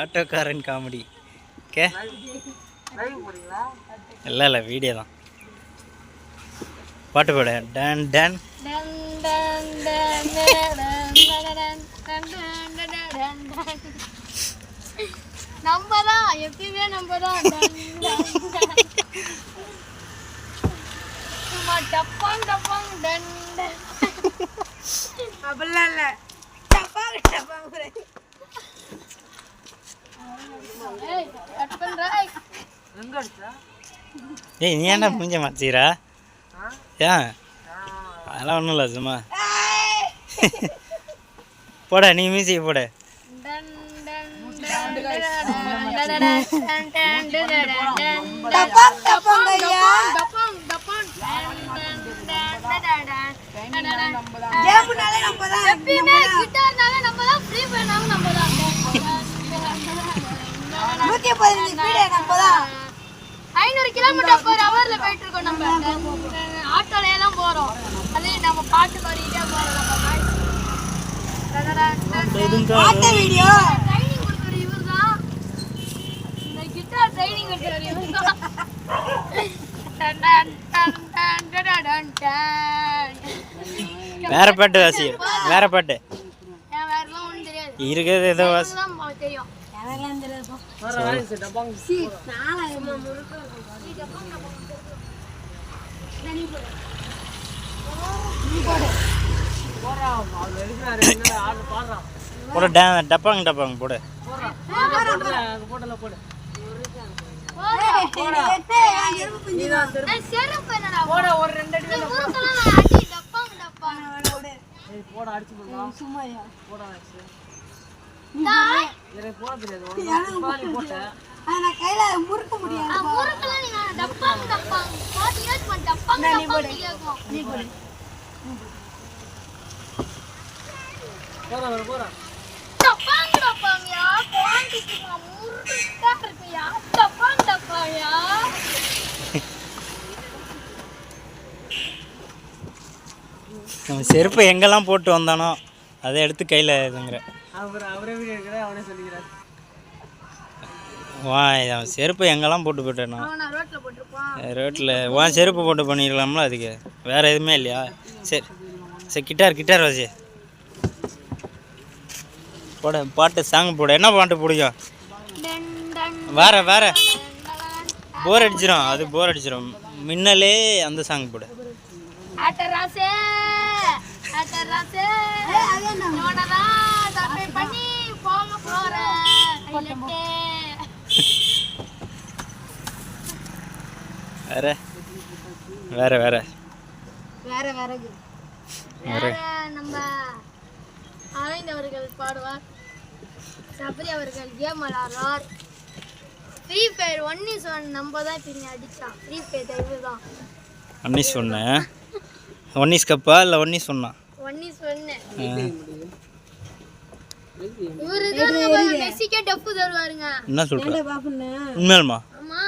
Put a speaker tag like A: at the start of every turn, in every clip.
A: ஆட்டோக்காரன் comedy. Okay இல்லை இல்லை வீடியோ தான். பாட்டு பாடு. டன் டன்.
B: நம்ம தான் எப்பயுமே நம்ம தான் சும்மா டப்பாங் டப்பாங் டன் டன்.
C: அப்படிலாம் இல்லை. டப்பாங்க டப்பாங்க
B: ஏய்
A: நீ ஏன்டா மூஞ்ச மாச்சிக்கிறா ஏன் அதெல்லாம் ஒன்றும் இல்லை சும்மா போட நீ மியூசிக் போட
B: டன் டன் டன் டன் டன் டன் டன் டன்
C: டப்பாங்க டப்பாங்க ஐயா
B: டப்பாங் டப்பாங் டன் டன் டன் டன் டன்
C: கேம்னாலே நம்ம தான்
B: எப்பயுமே கிட்டார்னால நம்ம தான் ஃப்ரீ பண்ணாலும் நம்ம தான்
C: நூற்றி பதினஞ்சு ஸ்பீடு நம்ம தான்
B: ஐநூறு கிலோமீட்டர் பர் ஹவர்ல போயிட்டு இருக்கோம் நம்ம. ஆட்டோல எல்லாம் போறோம். அது நம்ம பாட்டு பாடிக்கிட்டே போறோம் நம்ம
C: ஆட்ட வீடியோ.
B: ட்ரைனிங் கொடுக்குற இவர் தான் இந்த கிட்டார் ட்ரைனிங் கொடுக்குற இவர் தான் டன் டன் டன் டன் டன் டன் டன்.
A: வேற
B: அதெல்லாம் தெரியாது வர வாங்க சும்மா
A: நம்ம செருப்பு எங்கெல்லாம் போட்டு வந்தானோ அதை எடுத்து கையில் இதுங்கிற
D: அவர் அவரே வீடியோ எடுக்கிற அவனே சொல்லிக்கிறார்.
A: வா அவன் செருப்பை எங்கெல்லாம் போட்டு
B: போட்டிருப்பான்
A: ரோட்டில் உன் செருப்பு போட்டு பண்ணிடலாம்ல அதுக்கு. வேறு எதுவுமே இல்லையா? சரி. சரி கிட்டார் கிட்டார் வாசி. போட பாட்டு சாங் போட. என்ன பாட்டு பிடிக்கும்? வேற வேற. போர் அடிச்சிடும் அது போர் அடிச்சிடும் மின்னலே அந்த சாங் போடு. வேற. வேற வேற.
C: வேற வேற.
A: வேற
B: நம்ம ஆனந்த் அவர்கள் பாடுவார். சபரி அவர்கள் game விளாடுறார் Free Fire one is one நம்ம தான் இப்போ நீ அடித்தான் ஃப்ரீ ஃபயர் தயவு தான்.
A: ஒன் இஸ் ஒன்று ஒன் இஸ் கப்பா இல்லை
B: ஒன் இஸ் ஒன்னா ஒன் இஸ் ஒன்று
A: என்ன
C: சொல்ற?
A: உண்மையாலுமா?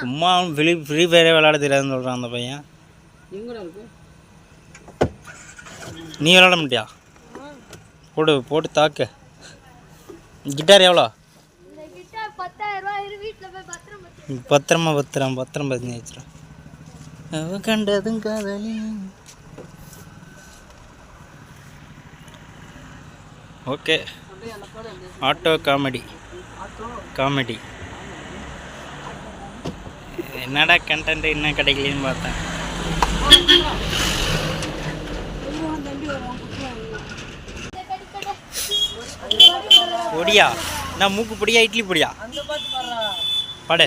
A: சும்மா ஃப்ரீ ஃப்ரீ ஃபயரே விளையாட தெரியாதுன்னு சொல்கிறான் அந்த பையன். நீ விளாட மாட்டியா? போடு போட்டு தாக்க. கிட்டார் எவ்வளோ?
B: பத்திரமா
A: பத்திரம். பத்திரம் பத்தினி வச்சிடும் கண்டதும் காதலி. ஓகே. Auto comedy. காமெடி. என்னடா கண்டென்ட் என்ன கிடைக்கலன்னு பார்த்தேன். பொடியா? நான் மூக்கு பொடியா இட்லி பொடியா? படு.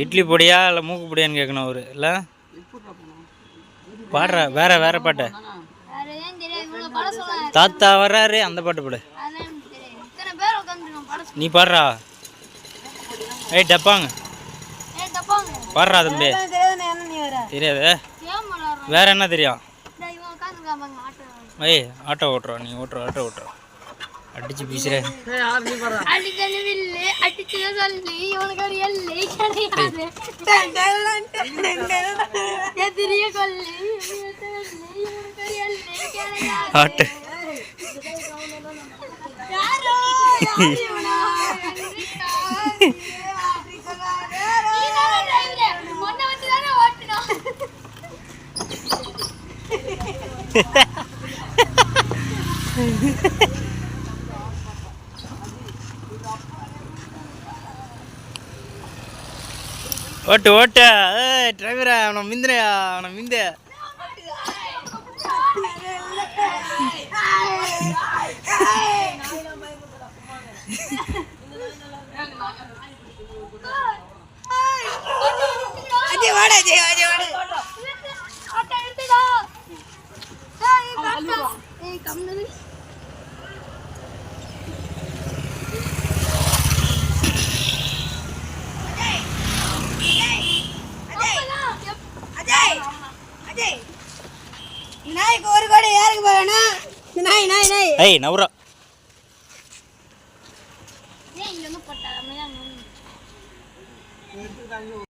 A: இட்லி பொடியா இல்லை மூக்கு பொடியான்னு கேட்கணும் அவரு இல்லை? பாடுற வேற வேற பாட்டு. தாத்தா வர்றாரு அந்த பாட்டு பாடு. நீ பாடுறா. ஏய் டப்பாங்க. பாடுறா தம்பி. தெரியாது. வேற என்ன தெரியும்? ஏய் ஆட்டோ ஓட்டுறோம் நீ ஓட்டுற ஆட்டோ ஓட்டுறோம் அடிச்சு பீசுற.
D: ஏய், யார் நீ பாடுறா
A: ஓட்டு ஓட்டு ஏய் டிரைவரா அவனை மிந்துறையா அவனை மிந்த
C: அஜய் நாய்க்கு ஒரு கோடி யாருக்கு போகணும் நாய் நாய் நாய்
A: ஏய் நவுரா
B: ஏன் இங்க வந்து போட்டா?